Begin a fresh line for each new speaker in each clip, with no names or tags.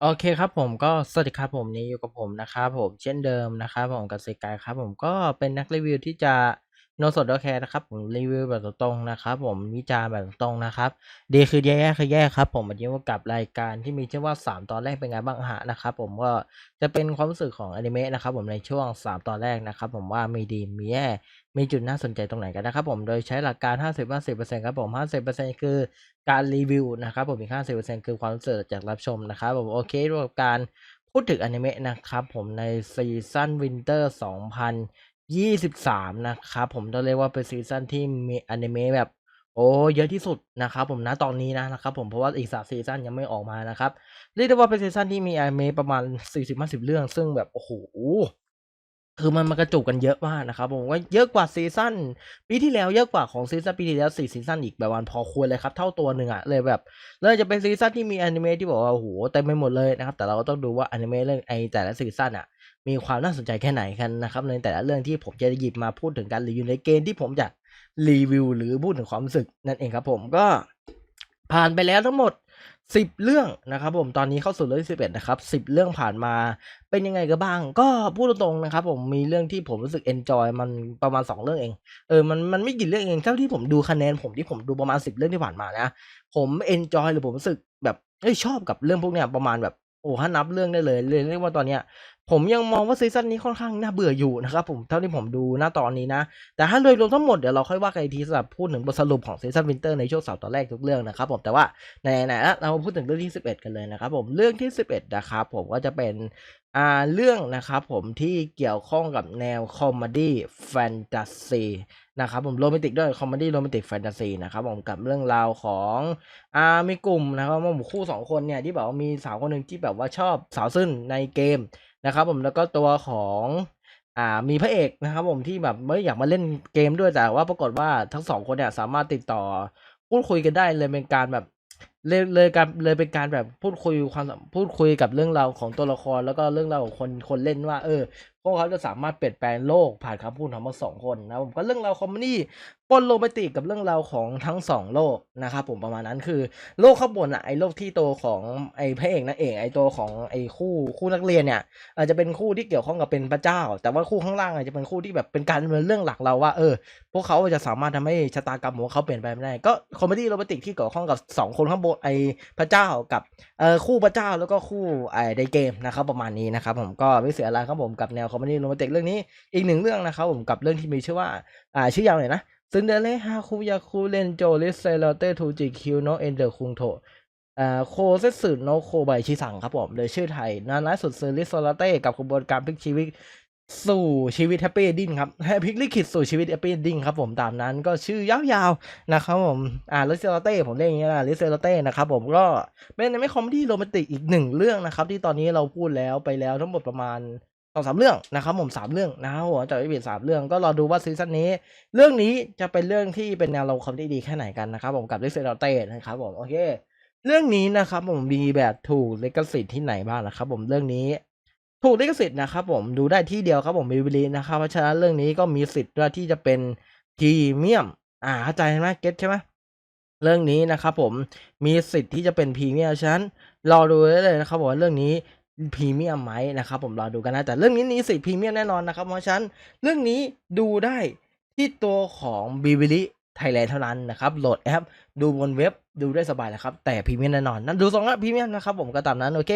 โอเคครับผม ก็สวัสดีครับผมนี้อยู่กับผมนะครับผม เช่นเดิมนะครับผม กับเซกายครับผม ก็เป็นนักรีวิวที่จะ โนสดโอเคนะครับผมรีวิวแบบตรงๆนะครับ ผมวิจารณ์แบบตรงๆนะครับดีคือแย่คือแย่ครับ ผมวันนี้มากับรายการที่มีชื่อว่า 3 ตอนแรกเป็นไงบ้างฮะนะครับ ผมก็จะเป็นความรู้สึกของอนิเมะนะครับ ผมในช่วง 3 ตอนแรกนะครับ ผมว่ามีดีมีแย่มีจุดน่าสนใจตรงไหนกันนะครับ ผมโดยใช้หลักการ 50 50ครับผม50 คือการรีวิวนะครับ ผมอีก50 คือความรู้สึกจากรับชมนะครับ ผมโอเครวมการพูดถึงอนิเมะนะครับ ผมในซีซั่นวินเตอร์ ยี่สิบสามนะครับผมต้องเรียกว่าเป็นซีซั่นที่มีอนิเมะแบบโอ้เยอะที่สุดนะครับผมนะตอนนี้นะนะครับผมเพราะว่าอีกสามซีซั่นยังไม่ออกมานะครับเรียกได้ว่าเป็นซีซั่นที่มีอนิเมะประมาณ40-50 เรื่อง ซึ่งแบบโอ้โห คือมันมากระจุกกันเยอะมากนะครับผมว่าเยอะกว่าซีซั่นปีที่แล้วเยอะกว่าของซีซั่นปีที่แล้ว4ซีซั่นอีกแบบวันพอควรเลยครับ เท่าตัวหนึ่งอะเลยแบบเลยจะเป็นซีซั่นที่มีอนิเมะที่บอกว่าโอ้โหเต็มไปหมดเลยนะครับ แต่เราก็ต้องดูว่าอนิเมะเรื่องไอแต่ละซีซั่นอะมีความน่าสนใจแค่ไหนกันนะครับในแต่ละเรื่องที่ผมจะหยิบมาพูดถึงการรีวิวในเกมที่ผมอยากรีวิวหรือพูดถึงความรู้สึกนั่นเองครับผมก็ผ่านไปแล้วทั้งหมด สิบเรื่องนะครับผมตอนนี้เข้าสู่เรื่องที่สิบเอ็ดนะครับสิบเรื่องผ่านมาเป็นยังไงกันบ้าง ก็พูดตรงๆนะครับผมมีเรื่องที่ผมรู้สึกเอนจอยมันประมาณสองเรื่องเองเออมันมันไม่กี่เรื่องเองเท่าที่ผมดูคะแนนผมที่ผมดูประมาณสิบเรื่องที่ผ่านมานะผมเอนจอยหรือผมรู้สึกแบบเอ้ยชอบกับเรื่องพวกเนี้ยประมาณแบบโอ้ถ้านับเรื่องได้เลยเลยเรียกว่าตอนเนี้ย ผมยังมองว่าซีซั่นนี้ค่อนข้างน่าเบื่ออยู่นะครับผมเท่าที่ผมดูณตอนนี้นะ แต่ถ้าโดยรวมทั้งหมดเดี๋ยวเราค่อยว่ากันอีกทีสำหรับพูดถึงบทสรุปของซีซั่นวินเตอร์ในช่วงสามตอนแรกทุกเรื่องนะครับผมแต่ว่าไหนๆแล้วเราพูดถึงเรื่องที่ 11 กันเลยนะครับผมเรื่องที่ 11 นะครับผมก็จะเป็นอ่าเรื่องนะครับผมที่เกี่ยวข้องกับแนวคอมเมดี้แฟนตาซีนะครับผมโรแมนติกด้วยคอมเมดี้โรแมนติกแฟนตาซีนะครับผมกับเรื่องราวของอ่ามีกลุ่มนะครับผมคู่สองคนเนี่ยที่แบบว่ามีสาวคนหนึ่งที่แบบว่าชอบสาวซึ่นในเกม นะครับผมแล้วก็ตัวของอ่ามีพระเอกนะครับผมที่แบบไม่อยากมาเล่นเกมด้วยแต่ว่าปรากฏว่าทั้งสองคนเนี่ยสามารถติดต่อพูดคุยกันได้เลยเป็นการแบบเลยเลยการเลยเป็นการแบบพูดคุยความพูดคุยกับเรื่องราวของตัวละครแล้วก็เรื่องราวของคนคนเล่นว่า เออพวกเขาจะสามารถเปลี่ยนแปลงโลกผ่านคำพูดของทั้งสองคนนะผมก็เรื่องราวคอมเมดี้ปนโรแมนติกกับเรื่องราวของทั้งสองโลกนะครับผมประมาณนั้นคือโลกข้างบนอะไอโลกที่โตวของไอพระเอกนางเอกไอตัวของไอคู่คู่นักเรียนเนี่ยอาจจะเป็นคู่ที่เกี่ยวข้องกับเป็นพระเจ้า แต่ว่าคู่ข้างล่างอาจจะเป็นคู่ที่แบบเป็นการเนินเรื่องหลักเราว่าเออ พวกเขาจะสามารถทำให้ชะตากรรมของเขาเปลี่ยนไปไม่ได้ก็คอมเมดี้โรแมนติกที่เกี่ยวข้องกับสองคนข้างบนไอพระเจ้ากับเอ่อคู่พระเจ้าแล้วก็คู่ไอในเกมนะครับประมาณนี้นะครับผมก็ไม่เสียอะไรครับผมกับแนวคอมเมดี้โรแมนติกเรื่องนี้อีกหนึ่งเรื่องนะครับผมกับเรื่องที่มีชื่อว่าอ่าชื่อยาวหน่อยนะซึนเดเลฮาคุยาคุเรนโจลิเซโรเตทูจิคิวโนเอนเดอร์คุงโทอ่าโคเซสึโนโคไบชิซังครับผมโดยชื่อไทย นานาสุดเซอริโซลาเต้กับกระบวนการพลิกชีวิตสู่ชีวิตแฮปปี้ดิ้งครับให้พลิกลิขิตสู่ชีวิตแฮปปี้ดิ้งครับผมตามนั้นก็ชื่อยาวๆนะครับผมอ่าลิเซลเต้ผมเรียกอย่างนี้นะลิเซลเต้นะครับผมก็เป็นไม่คอมเมดี้โรแมนติกอีกหนึ่งเรื่องนะครับ ที่ตอนนี้เราพูดแล้วไปแล้วทั้งหมดประมาณ องสามเรื่องนะครับผมสามเรื่องนะครับผมจะไม่เปลี่ยนสามเรื่องก็รอดูว่าซีซั่นนี้ เรื่องนี้จะเป็นเรื่องที่เป็นแนวเราคอมที่ดีแค่ไหนกันนะครับผมกับลิเซลาเต้นะครับผมโอเค เรื่องนี้นะครับผมมีแบบถูกลิขสิทธิ์ที่ไหนบ้างนะครับผมเรื่องนี้ถูกลิขสิทธิ์นะครับผมดูได้ที่เดียวครับผมมีวิลีนะครับเพราะฉะนั้นเรื่องนี้ก็มีสิทธิ์ด้วยที่จะเป็นพรีเมียม อ่าเข้าใจไหมเก็ตใช่ไหมเรื่องนี้นะครับผมมีสิทธิ์ที่จะเป็นพรีเมียมฉะนั้นรอดูได้เลยนะครับผมว่าเรื่องนี้ พรีเมียมไหมนะครับผมรอดูกันนะ แต่เรื่องนี้มีสิพรีเมียมแน่นอนนะครับ เพราะฉะนั้นเรื่องนี้ดูได้ที่ตัวของบิบิลิไทยแลนด์เท่านั้นนะครับ โหลดแอป ดูบนเว็บ ดูได้สบายนะครับ แต่พรีเมียมแน่นอนนั่นดูสองละพรีเมียมนะครับผมก็ตามนั้นโอเค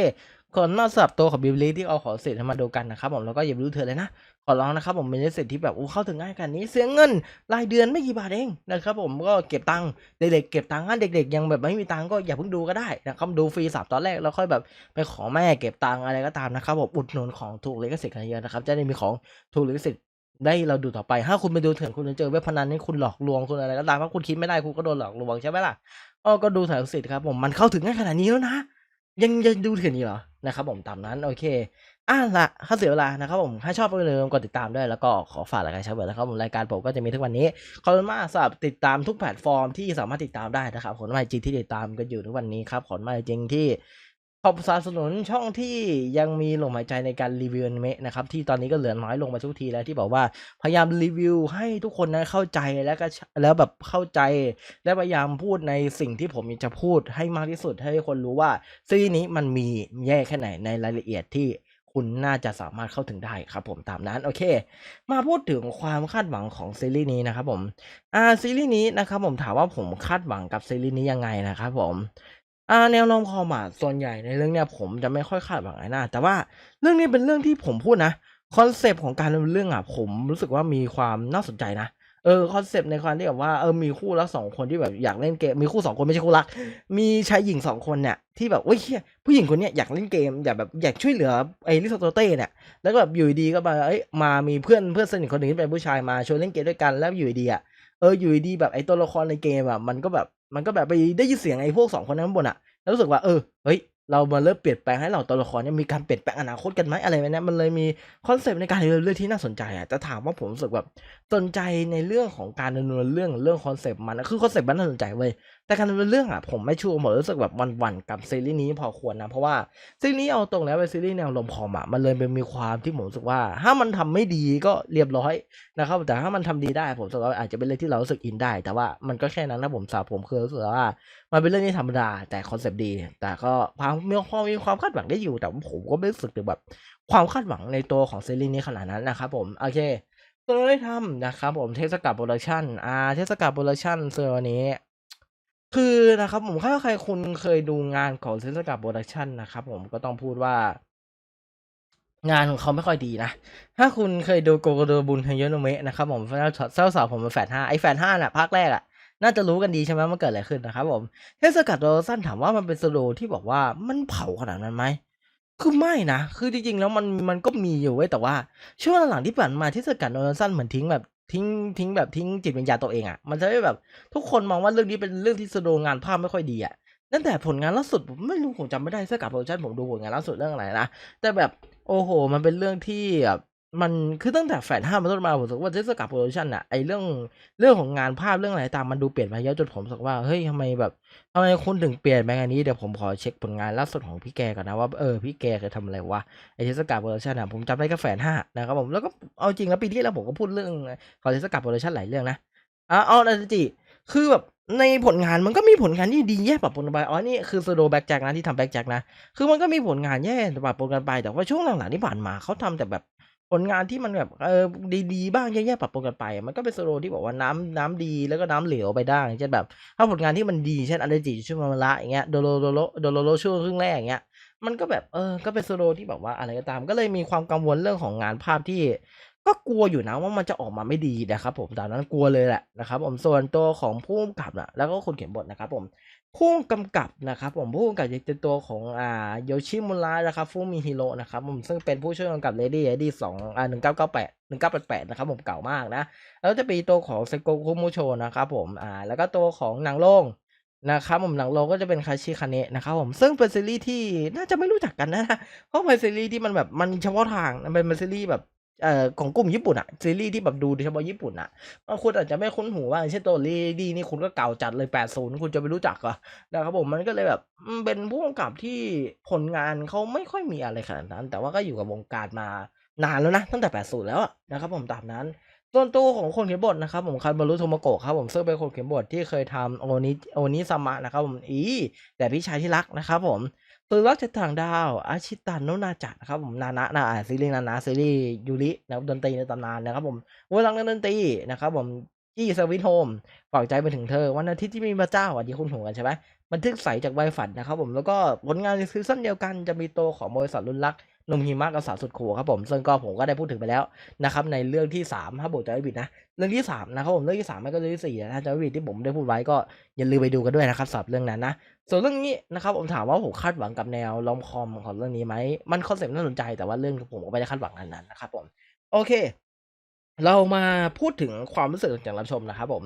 ขอนมาสับตัวของบิบลีที่เอาขอเสร็จมาดูกันนะครับผมแล้วก็อย่ารู้เธอเลยนะ ขอร้องนะครับผมเป็นเสร็จที่แบบอู้เข้าถึงง่ายกันนี้เสียเงินรายเดือนไม่กี่บาทเองนะครับผมก็เก็บตังค์เด็กๆเก็บตังค์เด็กๆยังแบบไม่มีตังค์ก็อย่าเพิ่งดูก็ได้นะครับดูฟรีสับตอนแรกแล้วค่อยแบบไปขอแม่เก็บตังค์อะไรก็ตามนะครับผมอุดหนุนของถูกลิขสิทธิ์กันเยอะนะครับจะได้มีของถูกลิขสิทธิ์ได้เราดูต่อไป ถ้าคุณไปดูเถื่อนคุณจะเจอเว็บพนันนี่คุณหลอกลวงคุณอะไรก็ตามถ้าคุณคิดไม่ได้คุณก็โดนหลอกลวงใช่ไหมล่ะ อ้อก็ดูถ่ายสิทธิ์ครับผมมันเข้าถึงง่ายขนาดนี้แล้วนะ ยังยังดูถึงนี้เหรอนะครับผมตามนั้นโอเคอะละถ้าเสียเวลานะครับผมถ้าชอบก็อย่าลืมกดติดตามด้วยแล้วก็ขอฝากรายการชาเบิร์ดนะครับผมรายการผมก็จะมีทุกวันนี้ขอบคุณมากสำหรับติดตามทุกแพลตฟอร์มที่สามารถติดตามได้นะครับขอบคุณมากจริงที่ติดตามกันอยู่ทุกวันนี้ครับขอบคุณมากจริงที่ ขอบสนับสนุนช่องที่ยังมีลมหายใจในการรีวิวอนิเมะนะครับที่ตอนนี้ก็เหลือน้อยลงมาทุกทีแล้วที่บอกว่าพยายามรีวิวให้ทุกคนนะเข้าใจแล้วก็แล้วแบบเข้าใจ และพยายามพูดในสิ่งที่ผมจะพูดให้มากที่สุดให้คนรู้ว่าซีรีส์นี้มันมีแย่แค่ไหนในรายละเอียดที่คุณน่าจะสามารถเข้าถึงได้ครับผมตามนั้นโอเค มาพูดถึงความคาดหวังของซีรีส์นี้นะครับผมอ่าซีรีส์นี้นะครับผมถามว่าผมคาดหวังกับซีรีส์นี้ยังไงนะครับผม อ่าแนวโน้มคอมอะส่วนใหญ่ในเรื่องเนี้ยผมจะไม่ค่อยคาดหวังอะไรนะแต่ว่าเรื่องนี้เป็นเรื่องที่ผมพูดนะคอนเซปต์ของการดำเนินเรื่องอะผมรู้สึกว่ามีความน่าสนใจนะเออคอนเซปต์ในความที่แบบว่าเออมีคู่รักสองคนที่แบบอยากเล่นเกมมีคู่สองคนไม่ใช่คู่รัก มีชายหญิงสองคนเนี่ยที่แบบโอ้ยเหี้ยผู้หญิงคนเนี้ยอยากเล่นเกมอยากแบบอยากช่วยเหลือไอ้ลิซโตเต้เนี่ยแล้วก็แบบอยู่ดีก็มาเอ้ยมามีเพื่อนเพื่อนสนิทคนหนึ่งที่เป็นผู้ชายมาชวนเล่นเกมด้วยกันแล้วอยู่ดีๆอะเอออยู่ดีแบบไอ้ตัวละครในเกมอะมันก็แบบ มันก็แบบไปได้ยินเสียงไอ้พวกสองคนนั้นข้างบนอะแล้วรู้สึกว่าเออเฮ้ยเรามาเริ่มเปลี่ยนแปลงให้เราตัวละครเนี่ยมีการเปลี่ยนแปลงอนาคตกันไหมอะไรแบบนี้มันเลยมีคอนเซปต์ในการเนินเรื่องที่น่าสนใจอะจะถามว่าผมรู้สึกแบบสนใจในเรื่องของการดำเนินเรื่องเรื่องคอนเซปต์มันคือคอนเซปต์มันน่าสนใจเว้ยแต่การดำเนินเรื่องอะผมไม่ชัวร์ผมรู้สึกแบบวันๆกับซีรีส์นี้พอควรนะ เพราะว่าซีรีส์นี้เอาตรงแล้วเป็นซีรีส์แนวลมคอมอะมันเลยเป็นมีความที่ผมรู้สึกว่า ถ้ามันทำไม่ดีก็เรียบร้อยนะครับแต่ถ้ามันทำดีได้ผมรู้สึกว่าอาจจะเป็นเรื่องที่เรารู้สึกอินได้ แต่ว่ามันก็แค่นั้นนะผมสำหรับผมคือรู้สึกว่า มันเป็นเรื่องที่ธรรมดาแต่คอนเซปต์ดี แต่ก็ความมีความมีความคาดหวังได้อยู่แต่ผมก็ไม่รู้สึกถึงแบบความคาดหวังในตัวของซีรีส์นี้ขนาดนั้นนะครับผมโอเคตัวได้ทำนะครับผมเทศกาลโปรดักชั่นอ่าเทศกาลโปรดักชั่นเซอร์วันนี้ คือนะครับผมถ้าใครคุณเคยดูงานของเทศกาลโปรดักชั่นนะครับผมก็ต้องพูดว่า งานของเขาไม่ค่อยดีนะ ถ้าคุณเคยดูโกโกโดบุนเฮยโนเมะนะครับผมเจ้าสาวผมเป็นแฟนห้าไอแฟนห้าน่ะภาคแรกอะน่าจะรู้กันดีใช่ไหมมันเกิดอะไรขึ้นนะครับผมเทศกาลโดสั้นถามว่ามันเป็นสโลที่บอกว่ามันเผาขนาดนั้นไหมคือไม่นะ คือจริงๆแล้วมันมันก็มีอยู่เว้ยแต่ว่าช่วงหลังๆที่ผ่านมาเทศกาลโดสั้นเหมือนทิ้งแบบ ทิ้งทิ้งแบบทิ้งจิตวิญญาณตัวเองอะ่ะ มันจะไม่แบบ ทุกคนมองว่าเรื่องนี้เป็นเรื่องที่สโดงานภาพไม่ค่อยดีอะ่ะนั่นแต่ผลงานล่าสุดผมไม่รู้ผมจำไม่ได้เทศกาลโปรดักชั่นผมดูผลงานล่าสุดเรื่องอะไรนะแต่แบบโอ้โห มันเป็นเรื่องที่แบบ มันคือตั้งแต่แฟนห้ามาต้นมาผมรู้สึกว่าเทศกาลโปรดักชันอะไอเรื่องเรื่องของงานภาพเรื่องอะไรตามมันดูเปลี่ยนไปเยอะจนผมรู้สึกว่าเฮ้ยทำไมแบบทำไมคุณถึงเปลี่ยนไปอันนี้เดี๋ยวผมขอเช็คผลงานล่าสุดของพี่แกก่อนนะว่าเออพี่แกเคยทำอะไรวะไอเทศกาลโปรดักชันอะผมจำได้แค่แฟนห้านะครับผมแล้วก็เอาจริงแล้วปีที่แล้วผมก็พูดเรื่องของเทศกาลโปรดักชันหลายเรื่องนะอะเอาอันจิคือแบบในผลงานมันก็มีผลงานที่ดีแย่ปรับปนกันไป อ๋อ นี่คือสโดแบ็กแจ็คนะที่ทำแบ็กแจ็คนะ คือมันก็มีผลงานแย่ปรับปนกันไป แต่ว่าช่วงหลังๆที่ผ่านมาเขาทำแต่แบบ ผลงานที่มันแบบเออดีๆบ้างแย่ๆปรับปนกันไป มันก็เป็นสโลที่บอกว่าน้ำน้ำดีแล้วก็น้ำเหลวไปได้เช่นแบบ ถ้าผลงานที่มันดีเช่นอันเดจิช่วงมาละอย่างเงี้ยโดโลโดโลโดโลโลช่วงครึ่งแรกอย่างเงี้ยมันก็แบบเออก็เป็นสโลที่แบบว่าอะไรก็ตาม ก็เลยมีความกังวลเรื่องของงานภาพที่ ก็กลัวอยู่นะว่ามันจะออกมาไม่ดีนะครับผมตามนั้นกลัวเลยแหละนะครับผมส่วนตัวของผู้กำกับนะแล้วก็คนเขียนบทนะครับผม ผู้กำกับนะครับผมผู้กำกับจะเป็นตัวของอ่าโยชิมุระนะครับฟูมิฮิโร่นะครับผมซึ่งเป็นผู้ช่วยกำกับเลดี้เลดี้สองอ่าหนึ่งเก้าเก้าแปดหนึ่งเก้าแปดแปดนะครับผมเก่ามากนะแล้วจะมีตัวของเซโกคุมุโชนะครับผมอ่าแล้วก็ตัวของหนังโลงนะครับผมหนังโลงก็จะเป็นคาชิคาเนะนะครับผมซึ่งเป็นซีรีส์ที่น่าจะไม่รู้จักกันนะเพราะเป็นซีรีส์ที่มันแบบมันเฉพาะทางมันเป็นซีรีส์แบบ เอ่อของกลุ่มญี่ปุ่นอะซีรีส์ที่แบบดูโดยเฉพาะญี่ปุ่นอะบางคนอาจจะไม่คุ้นหูว่าเช่นตัวลีดีนี่คุณก็เก่าจัดเลย80คุณจะไปรู้จักเหรอนะครับผมมันก็เลยแบบเป็นผู้กำกับที่ผลงานเขาไม่ค่อยมีอะไรขนาดนั้น แต่ว่าก็อยู่กับวงการมานานแล้วนะ ตั้งแต่80แล้วนะครับผมตามนั้นส่วนตัวของคนเขียนบทนะครับผมคันบารุโทมโกะครับผมซึ่งเป็นคนเขียนบทที่เคยทำโอนิโอนิซามะนะครับผมอีแต่พี่ชายที่รักนะครับผม ตัวรักจากต่างดาวอาชิตาโนนาจันะครับผมนานะนะอ่าซีรีส์นานะซีรีส์ยูรินะครับดนตรีในตำนานนะครับผมวันหลังดนตรีนะครับผมจี้สวิตโฮมฝากใจไปถึงเธอ วันอาทิตย์ที่มีพระเจ้าอันนี้คุณหูกันใช่ไหมบันทึกใสจากใบฝันนะครับผมแล้วก็ผลงานในซีซั่นเดียวกันจะมีตัวของบริษัทรุ่นรัก นุ่มหิมะกับสาวสุดคูลครับผมซึ่งก็ผมก็ได้พูดถึงไปแล้วนะครับในเรื่องที่สามถ้าบอกจะไม่ผิดนะ เรื่องที่สามนะครับผมเรื่องที่สามไม่ก็เรื่องที่สี่นะถ้าจะไม่ผิดที่ผมได้พูดไว้ก็อย่าลืมไปดูกันด้วยนะครับสำหรับเรื่องนั้นนะส่วนเรื่องนี้นะครับผมถามว่าผมคาดหวังกับแนวลอมคอมของเรื่องนี้ไหมมันคอนเซ็ปต์น่าสนใจแต่ว่าเรื่องผมก็ไม่ได้คาดหวังอันนั้นนะครับผมโอเค เรามาพูดถึงความรู้สึกจากรับชมนะครับผม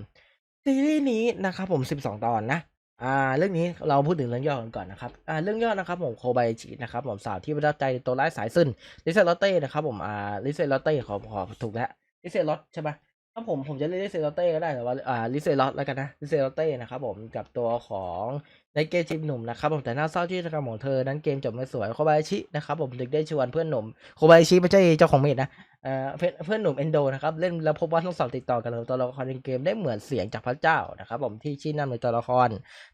ซีรีส์นี้นะครับผมสิบสองตอนนะ อ่าเรื่องนี้เราพูดถึงเรื่องย่อกันก่อนนะครับอ่าเรื่องย่อนะครับผมโคบายจินะครับผมสาวที่ประทับใจในตัวร้ายสายซึนลิเซลอตเต้นะครับผมอ่าลิเซลอตเต้ขอขอถูกแล้วลิเซลอตใช่ไหมถ้าผมผมจะเรียกลิเซโรเต้ก็ได้แต่ว่าอ่าลิเซลอตแล้วกันนะลิเซโรเต้นะครับผมกับตัวของในเกมจิมหนุ่มนะครับผมแต่น่าเศร้าที่กรรมของเธอนั้นเกมจบไม่สวยโคบายาชินะครับผมถึงได้ชวนเพื่อนหนุ่มโคบายาชิไม่ใช่เจ้าของเมดนะ เพื่อนเพื่อนหนุ่มเอนโดนะครับเล่นแล้วพบว่าทั้งสองติดต่อกันเลยตัวละครในเกมได้เหมือนเสียงจากพระเจ้านะครับผมที่ชี้นำในตัวละคร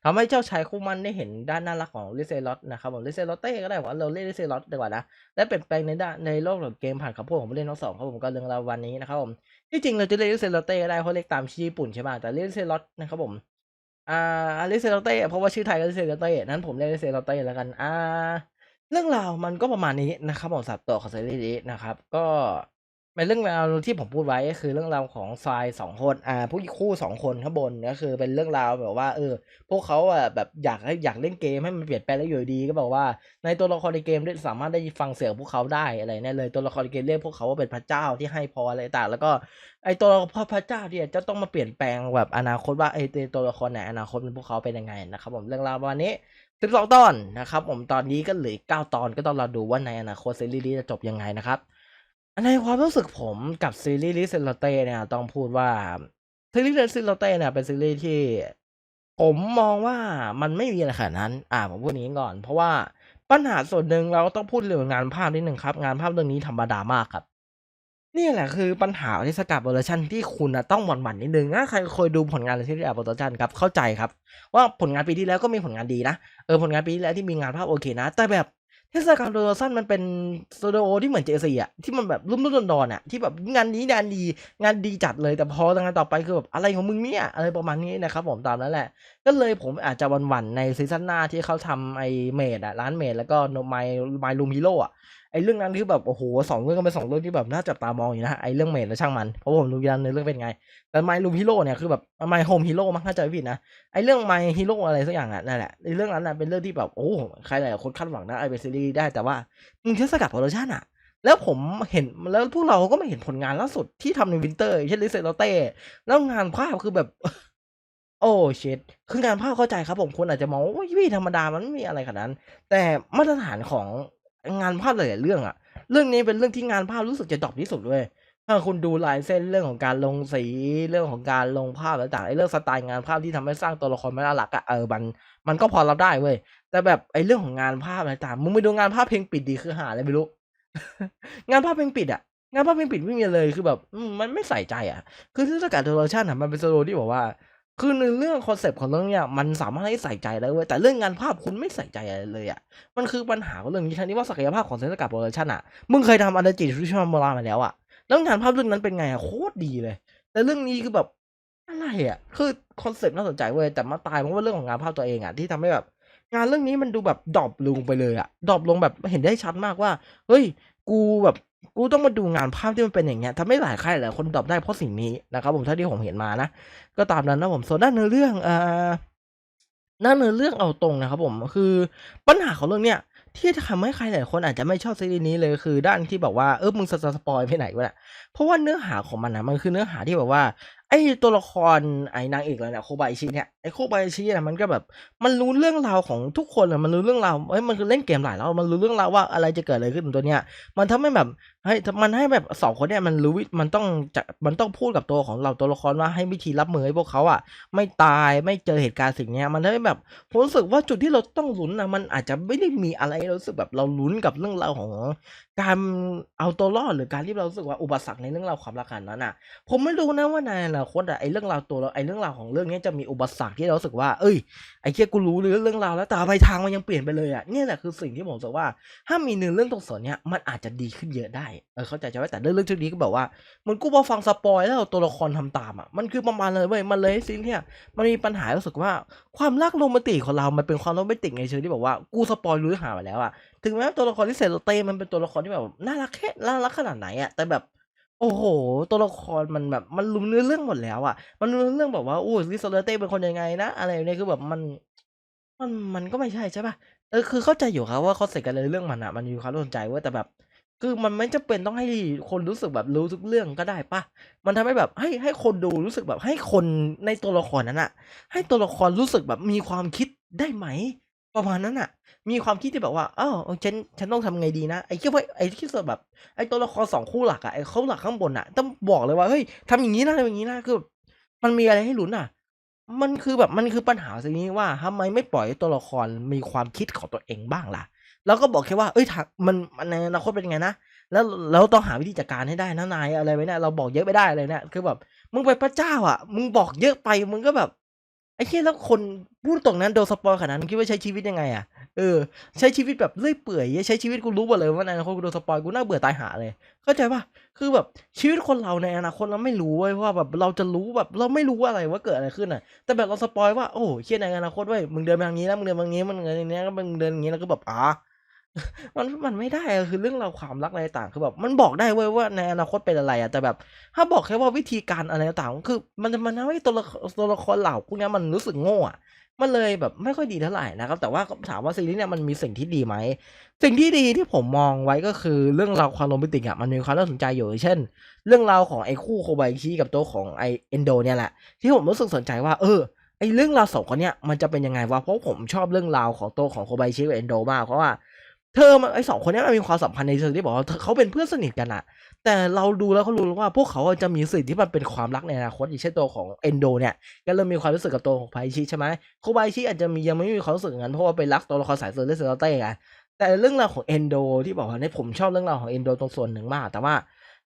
ทำให้เจ้าชายคู่มันได้เห็นด้านน่ารักของลิเซลอตนะครับผมลิเซโรเต้ก็ได้ว่าเราเรียกลิเซลอตดีกว่านะและเปลี่ยนแปลงในด้านในโลกของเกมผ่านคำพูดของผู้เล่นทั้งสองครับผมก็เรื่องราววันนี้นะครับผมที่จริงเราจะเรียกเซโรเต้ก็ได้เพราะเรียกตามชื่อญี่ปุ่นใช่ป่ะแต่เรียกเซโรตนะครับผมอ่าเรียกเซโรเต้เพราะว่าชื่อไทยก็เซโรเต้นั้นผมเรียกเซโรเต้แล้วกันอ่าเรื่องราวมันก็ประมาณนี้นะครับผมสับตัวของซีรีส์นี้นะครับก็ เป็นเรื่องราวที่ผมพูดไว้ก็คือเรื่องราวของทรายสองคนอ่าผู้คู่สองคนข้างบนก็คือเป็นเรื่องราวแบบว่าเออพวกเขาอะแบบอยากให้อยากเล่นเกมให้มันเปลี่ยนแปลงแล้วอยู่ดีก็บอกว่า ในตัวละครในเกมได้สามารถได้ฟังเสียงพวกเขาได้อะไรเนี่ยเลยตัวละครในเกมเรียกพวกเขาว่าเป็นพระเจ้าที่ให้พรอะไรต่างแล้วก็ไอตัวละครพระเจ้าเนี่ยจะต้องมาเปลี่ยนแปลงแบบอนาคตว่าไอตัวละครไหนอนาคตเป็นพวกเขาเป็นยังไงนะครับผมเรื่องราววันนี้สิบสองตอนนะครับผมตอนนี้ก็เหลือเก้าตอนก็ต้องรอดูว่าในอนาคตซีรีส์นี้จะจบยังไงนะครับ ในความรู้สึกผมกับซีรีส์ลิเซนโลเต้เนี่ยต้องพูดว่าซีรีส์ลิเซนโลเต้เนี่ยเป็นซีรีส์ที่ ผมมองว่ามันไม่มีอะไรขนาดนั้น อ่าผมพูดอย่างนี้ก่อน เพราะว่าปัญหาส่วนหนึ่งเราต้องพูดเรื่องงานภาพนิดหนึ่งครับ งานภาพเรื่องนี้ธรรมดามากครับ นี่แหละคือปัญหาเทศกาลโปรดักชันที่คุณนะต้องหวั่นๆนิดหนึ่งถ้าใครเคยดูผลงานที่เรียกโปรดักชันครับเข้าใจครับ ว่าผลงานปีที่แล้วก็มีผลงานดีนะเออผลงานปีที่แล้วที่มีงานภาพโอเคนะ แต่แบบ เทศกาลโปรดักชันมันเป็นสตูดิโอที่เหมือนเจซีอะที่มันแบบรุ่มรุ่มดอนๆอะที่แบบงานนี้งานดีงานดีจัดเลยแต่พองานต่อไปคือแบบอะไรของมึงเนี่ยอะไรประมาณนี้นะครับผมตามนั้นแหละ ก็เลยผมอาจจะวันๆในซีซั่นหน้าที่เขาทำไอเมดอะร้านเมดแล้วก็โนไมไมลูมิโลอะ ไอ้เรื่องนั้นคือแบบโอ้โหสองเรื่องก็เป็นสองเรื่องที่แบบน่าจับตามองอยู่นะไอ้เรื่องเมดแล้วช่างมันเพราะผมรู้ยันในเรื่องเป็นไง แต่ไมลูมฮีโร่เนี่ยคือแบบไมโฮมฮีโร่มั้งถ้าจำไม่ผิดนะไอ้เรื่องไมฮีโร่อะไรสักอย่างอะนั่นแหละไอ้เรื่องนั้นน่ะเป็นเรื่องที่แบบโอ้ใครหลายคนคาดหวังนะไอ้เป็นซีรีส์ได้แต่ว่ามึงเทศกาลโปรดักชั่นอะแล้วผมเห็นแล้วพวกเราก็ไม่เห็นผลงานล่าสุดที่ทำในวินเตอร์เช่นลิเซโรเต้แล้วงานภาพคือแบบ โอ้เชิดคืองานภาพเข้าใจครับผมคนอาจจะมองว่าพี่ธรรมดามันไม่มีอะไรขนาดนั้น แต่มาตรฐานของ งานภาพหลายๆเรื่องอะเรื่องนี้เป็นเรื่องที่งานภาพรู้สึกจะดรอปที่สุดเว้ยถ้าคุณดูลายเส้นเรื่องของการลงสีเรื่องของการลงภาพต่างๆไอ้เรื่องสไตล์งานภาพที่ทำให้สร้างตัวละครไม่น่ารักอะเออมันมันก็พอรับได้เว้ยแต่แบบไอ้เรื่องของงานภาพอะไรต่างมึงไปดูงานภาพเพลงปิดดีคือหาอะไรไม่รู้งานภาพเพลงปิดอะงานภาพเพลงปิดไม่มีเลยคือแบบมันไม่ใส่ใจอะคือเทศกาลโทรชันอะมันเป็นสโตที่บอกว่า คือในเรื่องคอนเซปต์ของเรื่องเนี้ยมันสามารถให้ใส่ใจได้เว้ยแต่เรื่องงานภาพคุณไม่ใส่ใจอะไรเลยอะมันคือปัญหาของเรื่องนี้ทั้งที่ว่าศักยภาพของเทศกาลโปรดักชันอะมึงเคยทำอันเดอร์จิทูชันโบรามาแล้วอะแล้วงานภาพเรื่องนั้นเป็นไงอะโคตรดีเลย แต่เรื่องนี้คือแบบอะไรอะคือคอนเซปต์น่าสนใจเว้ยแต่มาตายเพราะว่าเรื่องของงานภาพตัวเองอะที่ทำให้แบบ งานเรื่องนี้มันดูแบบดรอปลงไปเลยอะดรอปลงแบบเห็นได้ชัดมากว่าเฮ้ยกูแบบ กูต้องมาดูงานภาพที่มันเป็นอย่างเงี้ยทำให้หลายใค่ายหลายคนดอปได้เพราะสิ่งนี้นะครับผมเท่าที่ผมเห็นมานะ ก็ตามนั้นนะผมส่วนด้านเนื้อเรื่องอ่าด้านเนื้อเรื่องเอาตรงนะครับผมคือปัญหาของเรื่องเนี้ยที่ทำให้ใครหลายคนอาจจะไม่ชอบซีรีส์นี้เลยคือด้านที่แบบว่าเออมึงสสปอยไปไหนวะเนี่ยเพราะว่าเนื้อหาของมันนะมันคือเนื้อหาที่แบบว่าไอ้ตัวละครไอ้นางเอกเลยเนี่ยโคบายชิเนี่ยไอ้โคบายชิเนี่ยมันก็แบบมันรู้เรื่องราวของทุกคนอะมันรู้เรื่องราวเฮ้ยมันคือเล่นเกมหลายรอบมันรู้เรื่องราวว่าอะไรจะเกิดอะไรขึ้นตัวเนี้ยมันทำให้แบบ เฮ้ยมันให้แบบสองคนเนี่ยมันรู้วิมันต้องจะมันต้องพูดกับตัวของเราตัวละครว่าให้วิธีรับมือให้พวกเขาอะไม่ตายไม่เจอเหตุการณ์สิ่งเนี้ยมันทำให้แบบผมรู้สึกว่าจุดที่เราต้องลุ้นนะมันอาจจะไม่ได้มีอะไรเรารู้สึกแบบเราลุ้นกับเรื่องราวของ การเอาตัวรอดหรือการที่เราสึกว่าอุปสรรคในเรื่องราวความรักขนนั้นอะผมไม่รู้นะว่าในอนาคตอะไอเรื่องราวตัวเราไอเรื่องราวของเรื่องนี้จะมีอุปสรรคที่เราสึกว่า เอ้ยไอเคียกูรู้เรื่องราวแล้วแต่ไมทางมันยังเปลี่ยนไปเลยอะเนี่ยแหละคือสิ่งที่ผมสึกว่า ถ้ามีเนื้อเรื่องตรงส่วนเนี้ยมันอาจจะดีขึ้นเยอะได้เออเข้าใจใช่ไหมแต่เรื่องเรื่องชุดนี้ก็แบบว่าเหมันกูพอฟังสปอยแล้วตัวละครทำตามอะมันคือประมาณเลยเว้ยมันเลยซีนเนี่ยมันมีปัญหารู้สึกว่าความรักโรแมนติกของเรา มันเป็นความโรแมนติกในเชิงที่แบบว่ากูสปอยรู้หามาแล้วอะถึงแม้ตัวละครที่เซโรเต้มันเป็นตัวละครที่แบบน่ารักแค่น่ารักขนาดไหนอะแต่แบบโอ้โห ตัวละครมันแบบมันรู้เนื้อเรื่องหมดแล้วอะ มันรู้เรื่องแบบว่าโอ้ลิซเลเต้เป็นคนยังไงนะ อะไรเนี่ยคือแบบมัน มันมันก็ไม่ใช่ใช่ป่ะเออคือเข้าใจอยู่ครับว่าเขาเสร็จกันเลยเรื่องมันอะ มันมีความสนใจเว้ยแต่แบบ คือมันไม่จำเป็นต้องให้คนรู้สึกแบบรู้ทุกเรื่องก็ได้ป่ะมันทำให้แบบให้ให้คนดูรู้สึกแบบให้คนในตัวละครนั้นอะให้ตัวละครรู้สึกแบบมีความคิดได้ไหม ประมาณนั้นน่ะมีความคิดที่แบบว่าอ้าวฉันฉันต้องทำไงดีนะไอ้ที่ว่าไอ้ที่แบบไอ้ตัวละคร2คู่หลักอะไอ้เขาหลักข้างบนน่ะต้องบอกเลยว่าเฮ้ยทำอย่างงี้นะทำอย่างงี้นะคือ มันมีอะไรให้ลุ้นน่ะมันคือแบบมันคือปัญหาตรงนี้ว่าทำไมไม่ปล่อยตัวละครมีความคิดของตัวเองบ้างล่ะ เราก็บอกแค่ว่าเฮ้ยมันมันในอนาคตเป็นยังไงนะแล้วแล้วต้องหาวิธีจัดการให้ได้นะนายอะไรแบบเนี้ยเราบอกเยอะไม่ได้อะไรเนี่ยคือแบบมึงเป็นพระเจ้าอะ มึงบอกเยอะไปมึงก็แบบไอ้เหี้ยแล้วคนพูดตรงๆนโดนสปอยขนาดนั้นคิดว่าใช้ชีวิตยังไงอะเออใช้ชีวิตแบบเรื่อยเปื่อยใช้ชีวิตกูรู้หมดเลยว่าในอนาคตกูโดนสปอยกูน่าเบื่อตายหาเลยเข้าใจเปล่า?คือแบบชีวิตคนเราในอนาคตเราไม่รู้เว้ยว่าแบบเราจะรู้แบบเราไม่รู้อะไรว่าเกิดอะไรขึ้นน่ะ แต่แบบเราสปอยว่าโอ้เหี้ยในอนาคตเว้ยมึงเดินไปทางนี้นะมึงเดินทางนี้มึงเดินอย่างเงี้ยมึงเดินอย่างงี้เราก็แบบอ๋อ มันมันไม่ได้อะคือเรื่องราวความรักอะไรต่างคือแบบมันบอกได้เว้ยว่าในอนาคตเป็นอะไรอะแต่แบบ ถ้าบอกแค่ว่าวิธีการอะไรต่างคือ มันมันทำให้ตัวละตัวละครเหล่าพวกนี้มันรู้สึกโง่อะมันเลยแบบไม่ค่อยดีเท่าไหร่นะครับ แต่ว่าถามว่าซีรีส์เนี่ยมันมีสิ่งที่ดีไหมสิ่งที่ดีที่ผมมองไว้ก็คือเรื่องราวความโรแมนติกอะมันมีความน่าสนใจอยู่เช่น เรื่องราวของไอ้คู่ Kobayashi กับตัวของไอ้ Endo เนี่ยแหละที่ผมรู้สึกสนใจว่าเออไอเรื่องราว2คนเนี้ยมันจะเป็นยังไงวะเพราะผมชอบเรื่องราวของตัวของ Kobayashi กับ Endo มากเพราะว่า เธอมันไอ้2คนนี้มันมีความสัมพันธ์ในเชิงที่บอกว่าเขาเป็นเพื่อนสนิทกันน่ะแต่เราดูแล้วก็รู้แล้วว่าพวกเขาจะมีสิ่งที่มันเป็นความรักในอนาคตอย่างเช่นตัวของ Endo เนี่ยก็เริ่มมีความรู้สึกกับตัวของ Kobayashi ใช่ไหม Kobayashi อาจจะมียังไม่มีความรู้สึกงนั้นเพราะว่าไปรักตัวละครสายเซอร์ Celeste ไงแต่เรื่องราวของ Endo ที่บอกว่าเนี่ยผมชอบเรื่องราวของ Endo ตรงส่วนหนึ่งมาก แต่ว่า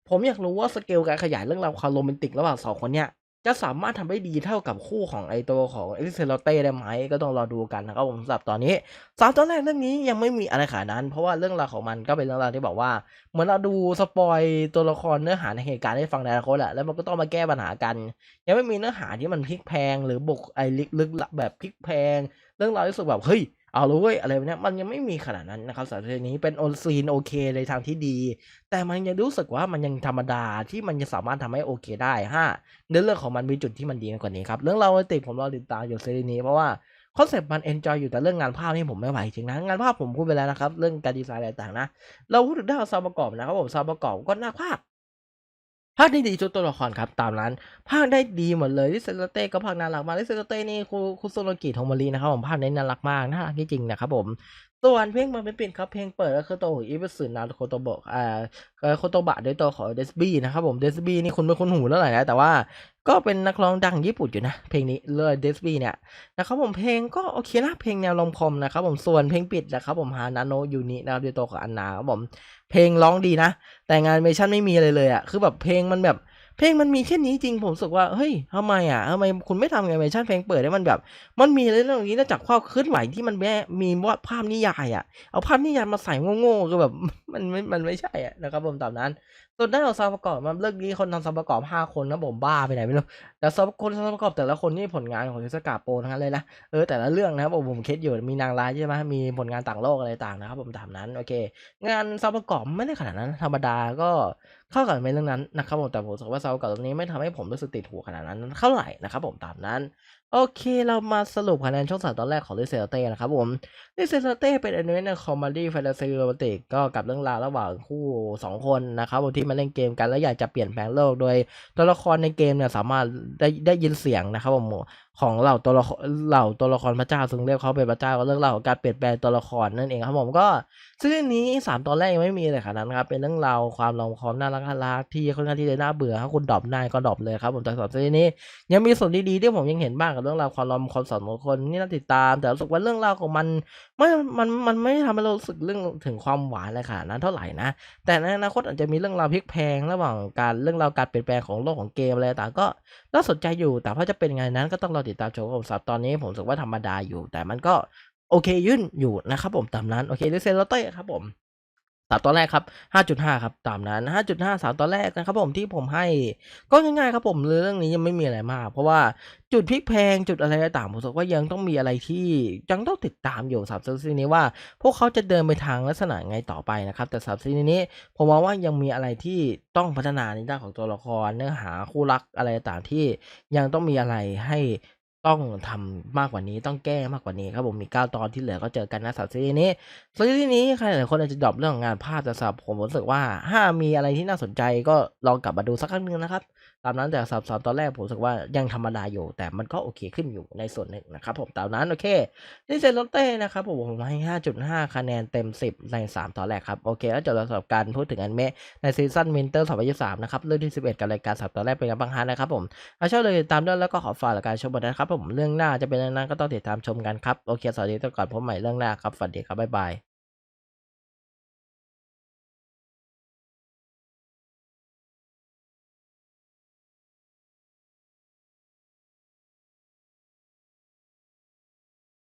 ผมอยากรู้ว่าสเกลการขยายเรื่องราวความโรแมนติกระหว่าง2คนเนี้ย จะสามารถทำได้ดีเท่ากับคู่ของไอตัวของ Celeste ได้ไหมก็ต้องรอดูกันนะครับผมสำหรับตอนนี้3ตอนแรกเรื่องนี้ยังไม่มีอะไรขนาดนั้น เพราะว่าเรื่องราวของมันก็เป็นเรื่องราวที่แบบว่า เหมือนเราดูสปอยตัวละครเนื้อหาในเหตุการณ์ให้ฟังในอนาคตอะแล้วมันก็ต้องมาแก้ปัญหากัน ยังไม่มีเนื้อหาที่มันพลิกแพงหรือบุกไอลึกลึกลับแบบพลิกแพง เรื่องราวรู้สึกแบบเฮ้ย เอาล้วเว้ยอะไรแบบเนี้ยมันยังไม่มีขนาดนั้นนะครับสำหรับซีรีส์นี้เป็นโอซีนโอเคในทางที่ดี แต่มันยังรู้สึกว่ามันยังธรรมดาที่มันจะสามารถทำให้โอเคได้ถ้าเนื้อเรื่องของมันมีจุดที่มันดีกว่านี้ครับเรื่องราติกผมรอติดตามอยู่ซีรีส์นี้เพราะว่าคอนเซปต์มันเอนจอยอยู่แต่เรื่องงานภาพนี่ผมไม่ไหวจริงนะงานภาพผมพูดไปแล้วนะครับ เรื่องการดีไซน์อะไรต่างนะ เราพูดถึงด้านของซาวประกอบนะครับผมซาวประกอบก็น่าภาค ภาคได้ดีทุกตัวละครครับตามนั้นพากย์ได้ดีหมดเลย Celeste ก็พากย์น่ารักมาก Celeste นี่คุคุซโรกิทโมารินะครับผมพากย์ได้น่ารักมากน่ารักจริงๆนะครับผมส่วนเพลงมันเป็นปิดครับเพลงเปิดก็คือตัวของ Ibisu Narutobo อ่าเอ่อ Kotoba ด้วยตัวของ Desbi นะครับผม Desbi นี่คุ้นไม่คุ้นหูเท่าไรนะแต่ว่าก็เป็นนักร้องดังญี่ปุ่นอยู่นะ เพลงนี้เลย Desbi เนี่ยนะครับผมเพลงก็โอเคนะเพลงแนว Rom-com นะครับผมส่วนเพลงปิดนะครับผม Hana no Yuri นะครับด้วยตัวของ Anna ครับผม เพลงร้องดีนะ แต่งานเมชันไม่มีอะไรเลยอะคือแบบเพลงมันแบบเพลงมันมีแค่นี้จริงผมรู้สึกว่าเฮ้ยทำไมอะทำไมคุณไม่ทำแอนิเมชันเพลงเปิดให้มันแบบ มันมีอะไรเรื่องนี้นอกจากความเคลื่อนไหวที่มันแม่มีวาดภาพนิยายอะเอาภาพนิยายมาใส่โง่ๆก็แบบมันไม่มันไม่ใช่อะนะครับผมตามนั้น ส่วนด้นของซาวประกอบมันเรื่องนี้คนทำซาวประกอบ5คนครับผมบ้าไปไหนไม่รู้แต่ซาวคนซาวประกอบแต่ละคนนี่ผลงานของ Yusuke Pro ทั้งนั้นเลยนะเออแต่ละเรื่องนะครับผมผมคิดอยู่มีนางร้ายใช่ไหมมีผลงานต่างโลกอะไรต่างนะครับผมตามนั้นโอเค งานซาวประกอบไม่ได้ขนาดนั้น ธรรมดาก็เข้ากับในเรื่องนั้นนะครับผมแต่ผมรู้สึกว่าซาวประกอบตรงนี้ไม่ทำให้ผมรู้สึกติดหูขนาดนั้นเท่าไหร่นะครับผมตามนั้น โอเค เรามาสรุปคะแนนช่วง3ตอนแรกของ Celeste นะครับผม Celeste เป็นอนิเมะแนวคอมเมดี้แฟนตาซีโรแมนติกก็กับเรื่องราวระหว่างคู่ 2 คนนะครับผมที่มาเล่นเกมกันแล้วอยากจะเปลี่ยนแปลงโลกโดยตัวละครในเกมเนี่ยสามารถได้ได้ยินเสียงนะครับผมของเหล่าตัวละครเหล่าตัวละครพระเจ้าซึ่งเรียกเขาเป็นพระเจ้าก็เรื่องราวของการเปลี่ยนแปลงตัวละครนั่นเองครับผมก็ซีรีส์นี้ 3 ตอนแรกยังไม่มีอะไรขนาดนั้นครับเป็นเรื่องราวความ Rom-com น่ารักๆที่ค่อนข้างที่จะน่าเบื่อถ้าคุณดรอปได้ก็ดรอปเลยครับผมแต่สำหรับซีรีส์นี้ ยังมีส่วนดีๆที่ผมยังเห็นบ้างกับเรื่องราวความ Rom-com 2คนที่น่าติดตาม แต่รู้สึกว่าเรื่องราวของมันไม่มันมันไม่ทำให้เรารู้สึกเรื่องถึงความหวานอะไรขนาดนั้นเท่าไหร่นะแต่ในอนาคตอาจจะมีเรื่องราวพลิกแพงระหว่างการเรื่องราวการเปลี่ยนแปลงของโลกของเกมอะไรต่างก็น่าสนใจอยู่ แต่ว่าจะเป็นไงนั้นก็ต้องรอติดตามชมครับผมสำหรับตอนนี้ผมรู้สึกว่าธรรมดาอยู่ แต่มันก็ โอเคยื่นอยู่นะครับผมตามนั้นโอเค Celeste ครับผม3ตอนแรกครับ 5.5 ครับ ตามนั้น 5.5 3 ตอนแรกนะครับผมที่ผมให้ ก็ง่ายๆครับผมเรื่องนี้ยังไม่มีอะไรมาก เพราะว่าจุดพลิกแพงจุดอะไรต่างผมสึกว่ายังต้องมีอะไรที่ยังต้องติดตามอยู่สำหรับซีรีส์นี้ว่า พวกเขาจะเดินไปทางลักษณะไงต่อไปนะครับ แต่สำหรับซีรีส์นี้ผมมองว่ายังมีอะไรที่ต้องพัฒนาในด้านของตัวละครเนื้อหาคู่รักอะไรต่างที่ยังต้องมีอะไรให้ ต้องทำมากกว่านี้ต้องแก้มากกว่านี้ครับผมมี 9 ตอนที่เหลือก็เจอกันนะสำหรับซีรีส์นี้ซีรีส์นี้ใครหลายคนอาจจะดรอปเรื่องงานภาพแต่สำหรับผมรู้สึกว่าถ้ามีอะไรที่น่าสนใจก็ลองกลับมาดูสักครั้งหนึ่งนะครับตามนั้นแต่สับสามตอนแรกผมรู้สึกว่ายังธรรมดาอยู่ แต่มันก็โอเคขึ้นอยู่ในส่วนหนึ่งนะครับผมตามนั้นโอเคนี่เซนโรเต้นะครับผมผมให้5.5 คะแนนเต็ม 10 ใน 3 ตอนแรกครับโอเคแล้วจบแล้วสำหรับการพูดถึงอนิเมะในซีซั่นวินเตอร์2023นะครับเรื่องที่ 11 กับรายการ3ตอนแรกเป็นยังไงบ้างฮะนะครับผมถ้าชอบเลยตามด้วยแล้วก็ขอฝากรายการชมกันนะครับผมเรื่องหน้าจะเป็นยังไงนั้นก็ต้องติดตามชมกันครับ โอเค สวัสดีทุกคนพบใหม่เรื่องหน้าครับสวัสดีครับ บ๊ายบาย